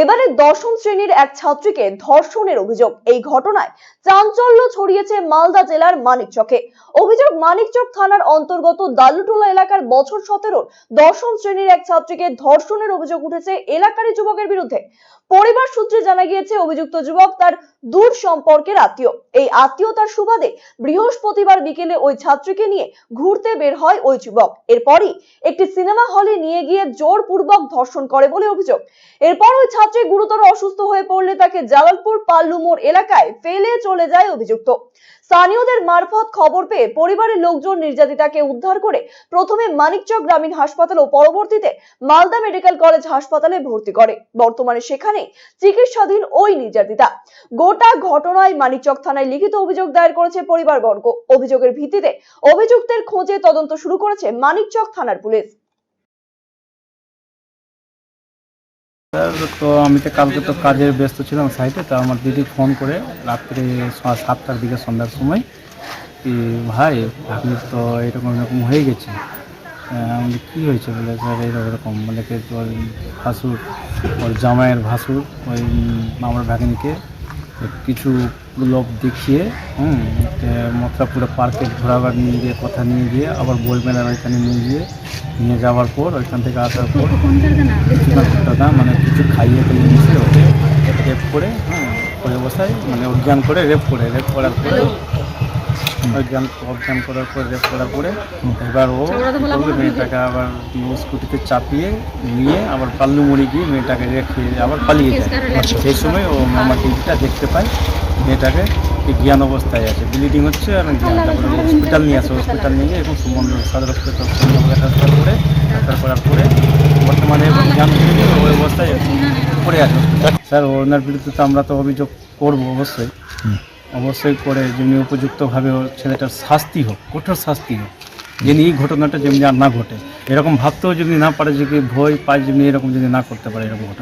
এবারে দশম শ্রেণির এক ছাত্রীকে ধর্ষণের অভিযোগ। এই ঘটনায় চাঞ্চল্য ছড়িয়েছে মালদা জেলার মানিকচকে। অভিযোগ, মানিকচক থানার অন্তর্গত দালুটোলা এলাকার বছর সতেরোর দশম শ্রেণির এক ছাত্রীকে ধর্ষণের অভিযোগ উঠেছে এলাকারই যুবকের বিরুদ্ধে। পরিবার সূত্রে জানা গিয়েছে, অভিযুক্ত যুবক তার দূর সম্পর্কের আত্মীয়। এই আত্মীয়তার সুবাদে বৃহস্পতিবার বিকেলে ওই ছাত্রীকে নিয়ে ঘুরতে বের হয় ওই যুবক। এরপরই একটি সিনেমা হলে নিয়ে গিয়ে জোরপূর্বক ধর্ষণ করে বলে অভিযোগ। এরপর ওই ছাত্রী গুরুতর অসুস্থ হয়ে পড়লে তাকে জালালপুর পাল্লু মোড় এলাকায় ফেলে চলে যায় অভিযুক্ত। স্থানীয়দের মারফত খবর পেয়ে পরিবারের লোকজন নির্যাতিতাকে উদ্ধার করে প্রথমে মানিকচক গ্রামীণ হাসপাতাল ও পরবর্তীতে মালদা মেডিকেল কলেজ হাসপাতালে ভর্তি করে। বর্তমানে সেখানে চিকিৎসাধীন ওই নির্যাতিতা। গোটা ঘটনায় মানিকচক থানায় লিখিত অভিযোগ দায়ের করেছে পরিবারবর্গ। অভিযোগের ভিত্তিতে অভিযুক্তের খোঁজে তদন্ত শুরু করেছে মানিকচক থানার পুলিশ। স্যার তো আমি তো কালকে তো কাজের ব্যস্ত ছিলাম সাইটে তো আমার দিদি ফোন করে রাত্রে সাতটার দিকে সন্ধ্যার সময় কি ভাই আপনি তো এরকম এরকম হয়ে গেছে। আহ, আমি কী হয়েছে? বলে স্যার এরকম এরকম বলে কি তোর ভাসুর ওর জামাইয়ের ভাসুর ওই আমার ভাগিনীকে কিছু লোক দেখিয়ে হুম মথুরাপুরে পার্কে ঘোরাবার নিয়ে গিয়ে কথা নিয়ে গিয়ে আবার বই মেলার ওইখানে নিয়ে গিয়ে নিয়ে যাওয়ার পর ওইখান থেকে আসার পর দাদা মানে কিছু খাইয়ে খাইয়ে নিয়েছে ওকে। রেপ করে হ্যাঁ করে বসায় মানে অজ্ঞান করে রেপ করে রেপ করার পরে অজ্ঞান অজ্ঞান করার পর রেপ করার পরে এবার ও মেয়েটাকে আবার স্কুটিতে চাপিয়ে নিয়ে আবার পাল্লু মুড়ি গিয়ে মেয়েটাকে রেখে আবার পালিয়ে যায়। সেই সময় ও আমার টিভিটা দেখতে পায় মেয়েটাকে জ্ঞান অবস্থায় আছে ব্লিডিং হচ্ছে আর জ্ঞান তারপরে হসপিটাল নিয়ে আসে হসপিটাল নিয়ে গিয়ে এখন সুমন সদর হসপিটাল করে ট্রান্সফার করার পরে বর্তমানে ওই অবস্থায় পড়ে আছে। স্যার ওনার বিরুদ্ধে তো আমরা তো অভিযোগ করব অবশ্যই। অবশ্যই করে যেমনি উপযুক্তভাবে ওর ছেলেটার শাস্তি হোক কঠোর শাস্তি হোক যেমনি এই ঘটনাটা যেমনি আর না ঘটে এরকম ভাবতেও যদি না পারে যে কি ভয় পায় যেমনি এরকম যদি না করতে পারে এরকম ঘটনা।